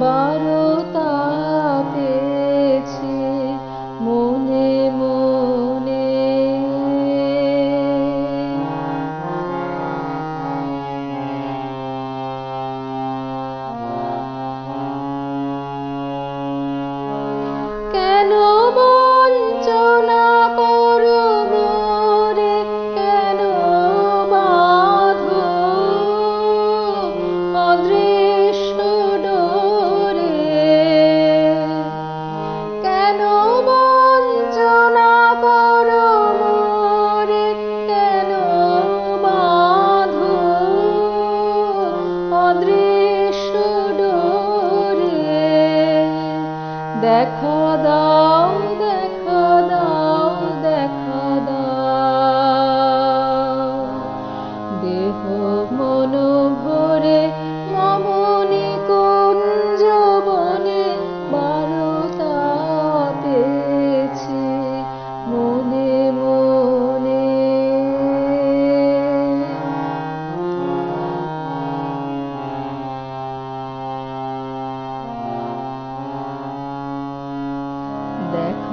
বারতা দেখা দাও দেখা দাও দেখা দাও। দেহ মন